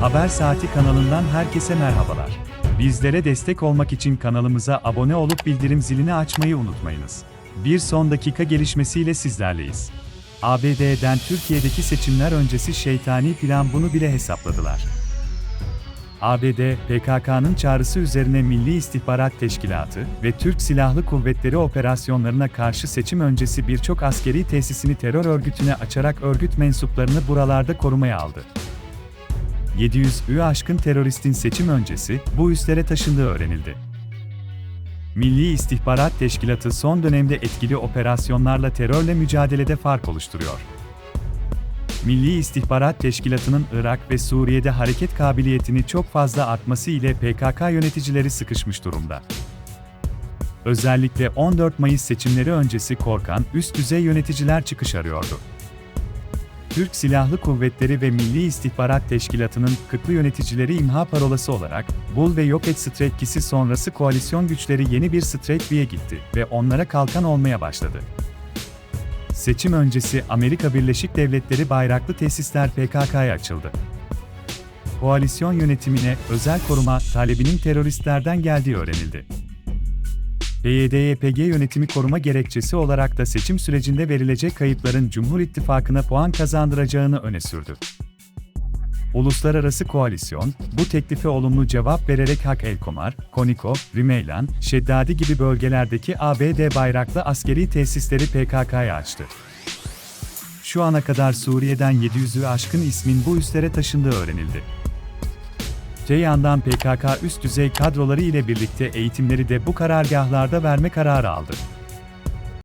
Haber Saati kanalından herkese merhabalar. Bizlere destek olmak için kanalımıza abone olup bildirim zilini açmayı unutmayınız. Bir son dakika gelişmesiyle sizlerleyiz. ABD'den Türkiye'deki seçimler öncesi şeytani plan bunu bile hesapladılar. ABD, PKK'nın çağrısı üzerine Milli İstihbarat Teşkilatı ve Türk Silahlı Kuvvetleri operasyonlarına karşı seçim öncesi birçok askeri tesisini terör örgütüne açarak örgüt mensuplarını buralarda korumaya aldı. 700'ü aşkın teröristin seçim öncesi bu üslere taşındığı öğrenildi. Milli İstihbarat Teşkilatı son dönemde etkili operasyonlarla terörle mücadelede fark oluşturuyor. Milli İstihbarat Teşkilatı'nın Irak ve Suriye'de hareket kabiliyetini çok fazla artması ile PKK yöneticileri sıkışmış durumda. Özellikle 14 Mayıs seçimleri öncesi korkan üst düzey yöneticiler çıkış arıyordu. Türk Silahlı Kuvvetleri ve Milli İstihbarat Teşkilatı'nın kıtlı yöneticileri imha parolası olarak, bul ve yok et stratejisi sonrası koalisyon güçleri yeni bir stratejiye gitti ve onlara kalkan olmaya başladı. Seçim öncesi Amerika Birleşik Devletleri bayraklı tesisler PKK'ya açıldı. Koalisyon yönetimine özel koruma talebinin teröristlerden geldiği öğrenildi. PYD-YPG yönetimi koruma gerekçesi olarak da seçim sürecinde verilecek kayıpların Cumhur İttifakı'na puan kazandıracağını öne sürdü. Uluslararası koalisyon, bu teklife olumlu cevap vererek Hak El-Komar, Koniko, Rimeylan, Şeddadi gibi bölgelerdeki ABD bayraklı askeri tesisleri PKK'ya açtı. Şu ana kadar Suriye'den 700'ü aşkın ismin bu üslere taşındığı öğrenildi. Öte yandan PKK üst düzey kadroları ile birlikte eğitimleri de bu karargahlarda verme kararı aldı.